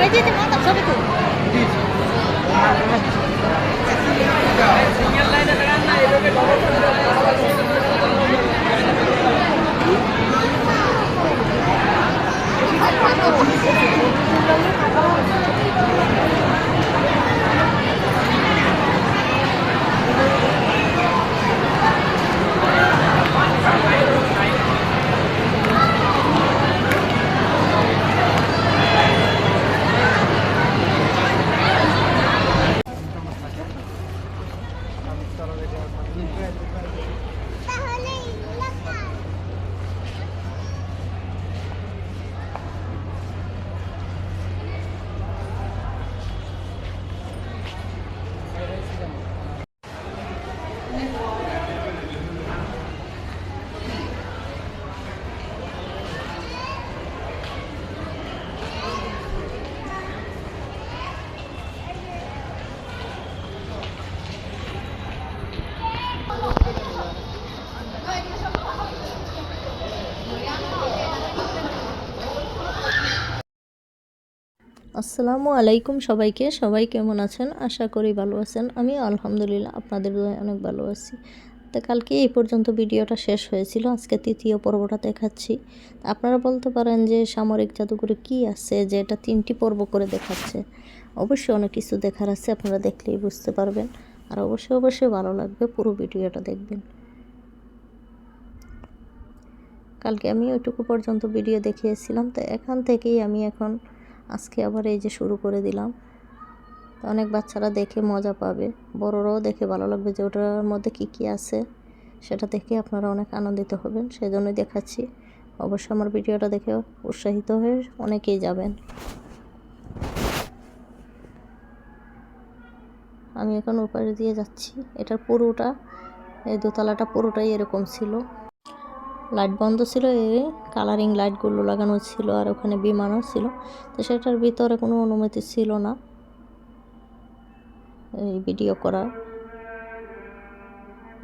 我今天晚上吃这个。আসসালামু আলাইকুম সবাইকে। সবাই কেমন আছেন? আশা করি ভালো আছেন। আমি আলহামদুলিল্লাহ আপনাদের অনেক ভালো আছি। তো কালকে এই পর্যন্ত ভিডিওটা শেষ হয়েছিল। আজকে তৃতীয় পর্বটা দেখাচ্ছি। আপনারা বলতে পারেন যে সামরিক জাদুঘরে কি আছে যে এটা তিনটি পর্ব করে দেখাচ্ছে? অবশ্যই অনেক কিছু দেখার আছে, আপনারা দেখলেই বুঝতে পারবেন। আর অবশ্যই অবশ্যই ভালো লাগবে পুরো ভিডিওটা দেখবেন। কালকে আমি ওইটুকু পর্যন্ত ভিডিও দেখিয়েছিলাম। তো এখান থেকেই আমি এখন আজকে আবার এই যে শুরু করে দিলাম। অনেক বাচ্চারা দেখে মজা পাবে। বড়রাও দেখে ভালো লাগবে যে ওটার মধ্যে কি কি আছে। সেটা দেখে আপনারা অনেক আনন্দিত হবেন, সেজন্যই দেখাচ্ছি। অবশ্যই আমার ভিডিওটা দেখে উৎসাহিত হয়ে অনেকেই যাবেন। আমি এখন ওপারে দিয়ে যাচ্ছি। এটার পুরোটা, এই দোতলাটা পুরোটাই এরকম ছিল। লাইট বন্ধ ছিল, এই কালারিং লাইটগুলো লাগানো ছিল আর ওখানে বিমানও ছিল। তো সেটার ভিতরে কোনো অনুমতি ছিল না। এই ভিডিও করা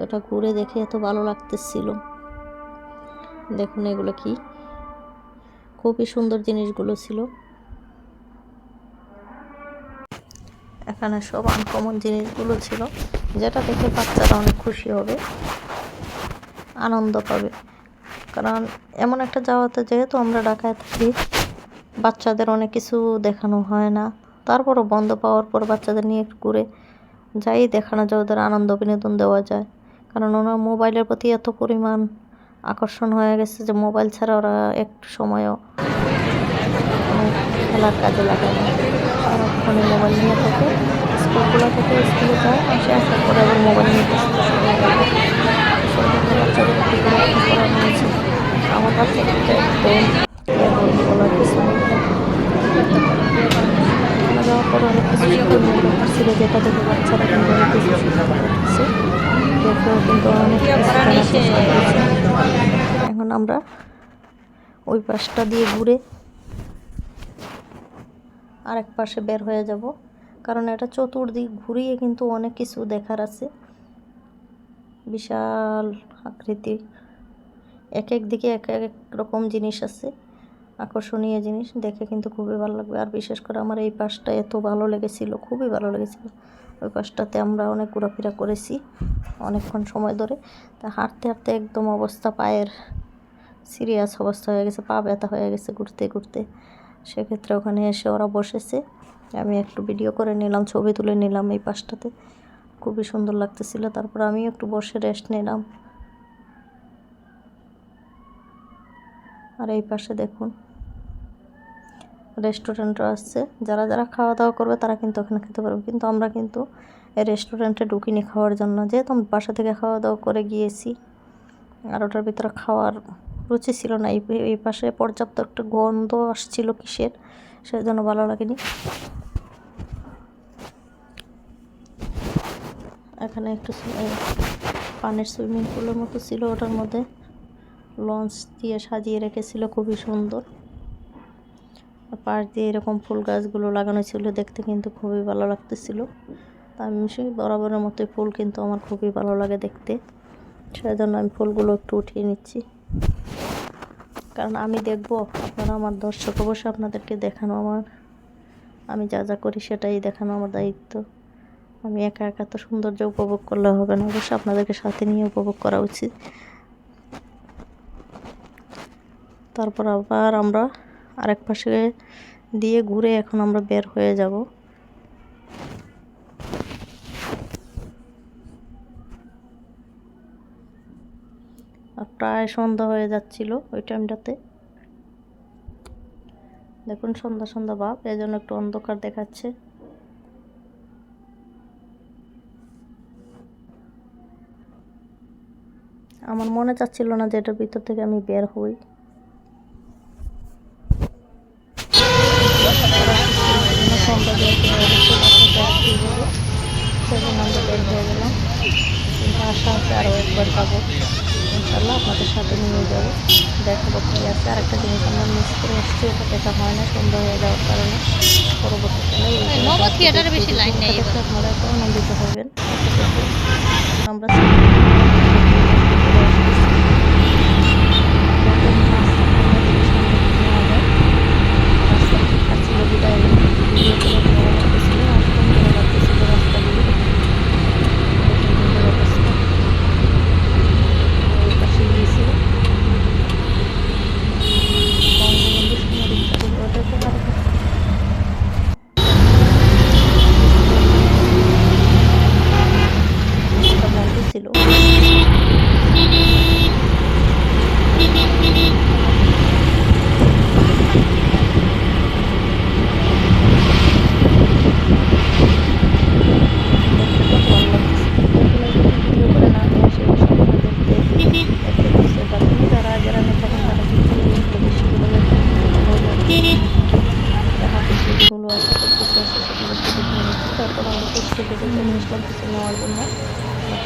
ওটা ঘুরে দেখে এত ভালো লাগতেছিল। দেখুন এগুলো কি। খুবই সুন্দর জিনিসগুলো ছিল। এখানে সব আনকমন জিনিসগুলো ছিল। যেটা দেখে বাচ্চারা অনেক খুশি হবে, আনন্দ পাবে। কারণ এমন একটা যাওয়াতে যেহেতু আমরা ঢাকায় থাকি, বাচ্চাদের অনেক কিছু দেখানো হয় না। তারপরও বন্ধ পাওয়ার পর বাচ্চাদের নিয়ে একটু ঘুরে যাই, দেখানো যায়, ওদের আনন্দ বিনোদন দেওয়া যায়। কারণ ওরা মোবাইলের প্রতি এত পরিমাণ আকর্ষণ হয়ে গেছে যে মোবাইল ছাড়া ওরা একটু সময়ও খেলার কাজে লাগায় না। সারাক্ষণে মোবাইল নিয়ে থাকে, স্কুলগুলো থেকে স্কুলে যায়, আসে আসার পরে আবার মোবাইল নিয়ে আমার অনেক কিছু বাচ্চারা কিন্তু অনেক। এখন আমরা ওই পাশটা দিয়ে ঘুরে আরেক পাশে বের হয়ে যাব কারণ এটা চতুর্দিক ঘুরিয়ে কিন্তু অনেক কিছু দেখার আছে বিশাল আকৃতি এক এক দিকে এক এক রকম জিনিস আছে, আকর্ষণীয় জিনিস। দেখে কিন্তু খুবই ভালো লাগবে। আর বিশেষ করে আমার এই পাশটা এত ভালো লেগেছিল, খুবই ভালো লেগেছিল। ওই পাশটাতে আমরা অনেক ঘোরাফেরা করেছি অনেকক্ষণ সময় ধরে। তা হাঁটতে হাঁটতে একদম অবস্থা, পায়ের সিরিয়াস অবস্থা হয়ে গেছে, পা ব্যথা হয়ে গেছে ঘুরতে ঘুরতে। সেক্ষেত্রে ওখানে এসে ওরা বসেছে। আমি একটু ভিডিও করে নিলাম, ছবি তুলে নিলাম এই পাশটাতে। খুবই সুন্দর লাগতেছিল, তারপর আমিও একটু বসে রেস্ট নিলাম। আর এই পাশে দেখুন রেস্টুরেন্টও আসছে যারা যারা খাওয়া দাওয়া করবে তারা কিন্তু ওখানে খেতে পারবে। কিন্তু আমরা কিন্তু এই রেস্টুরেন্টে ঢুকিনি খাওয়ার জন্য। যেহেতু আমি বাসা থেকে খাওয়া দাওয়া করে গিয়েছি, আর ওটার ভিতরে খাওয়ার রুচি ছিল না। এই পাশে পর্যাপ্ত একটা গন্ধ আসছিল কিসের সেই জন্য ভালো লাগেনি। এখানে একটু পানির সুইমিং পুলের মতো ছিল ওটার মধ্যে। লঞ্চ দিয়ে সাজিয়ে রেখেছিল, খুবই সুন্দর। পাশ দিয়ে এরকম ফুল গাছগুলো লাগানো ছিল, দেখতে কিন্তু খুবই ভালো লাগতেছিল। আমি সেই বরাবরের মতোই ফুল কিন্তু আমার খুবই ভালো লাগে দেখতে। সেই জন্য আমি ফুলগুলো একটু উঠিয়ে নিচ্ছি। কারণ আমি দেখব, আপনারা আমার দর্শক অবশ্যই আপনাদেরকে দেখানো আমার আমি যা যা করি সেটাই দেখানো আমার দায়িত্ব। আমি একা একা তো সৌন্দর্য উপভোগ করলে হবে না অবশ্যই আপনাদেরকে সাথে নিয়ে উপভোগ করা উচিত। তারপর আবার আমরা আরেক পাশে দিয়ে ঘুরে এখন আমরা বের হয়ে যাব। প্রায় সন্ধ্যা হয়ে যাচ্ছিল ওই টাইমটাতে। দেখুন সন্ধ্যা সন্ধ্যা ভাব এই জন্য একটু অন্ধকার দেখাচ্ছে। আমার মনে চাচ্ছিল না যে এটার ভিতর থেকে আমি বের হই। বের হয়ে সেজন্য আমরা বের হয়ে গেলাম। কিন্তু আশা আছে আরও একবার যাব ইনশাল্লাহ আপনাদের সাথে নিয়ে যাব। দেখাবো কি আছে। আর একটা জিনিস আমরা মিস করে এসেছি ওটা দেখা হয় না সন্ধ্যা হয়ে যাওয়ার কারণে। পরবর্তীকালে। আনন্দিত হবেন। আমরা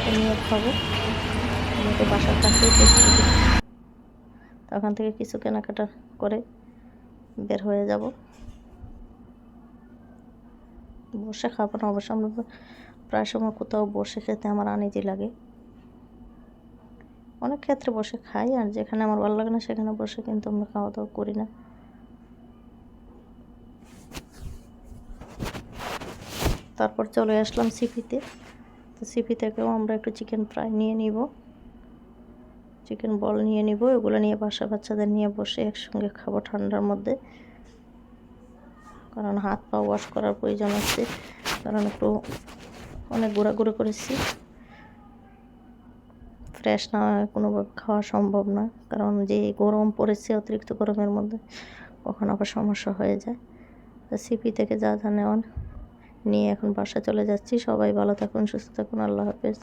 একটা নিয়ে খাব। আমাদের বাসার কাছেই তখন থেকে কিছু কেনাকাটা করে বের হয়ে যাব। বসে খাব না, অবশ্য আমরা প্রায় সময় কোথাও বসে খেতে আমার আনিজি লাগে। অনেক ক্ষেত্রে বসে খাই, আর যেখানে আমার ভালো লাগে না সেখানে বসে কিন্তু আমরা খাওয়া দাওয়া করি না। তারপর চলে আসলাম সিপিতে। তো সিপি থেকেও আমরা একটু চিকেন ফ্রাই নিয়ে নিব। চিকেন বল নিয়ে নিব এগুলো নিয়ে বাসা বাচ্চাদের নিয়ে বসে একসঙ্গে খাব ঠান্ডার মধ্যে। কারণ হাত পা ওয়াশ করার প্রয়োজন আছে, কারণ একটু অনেক ঘোরাঘুরি করেছি। ফ্রেশ না কোনোভাবে খাওয়া সম্ভব না, কারণ যে গরম পড়েছে অতিরিক্ত গরমের মধ্যে, কখন আবার সমস্যা হয়ে যায়। সিপি থেকে যা যা নেওয়ার নিয়ে এখন বাসা চলে যাচ্ছি। সবাই ভালো থাকুন সুস্থ থাকুন আল্লাহ হাফেজ।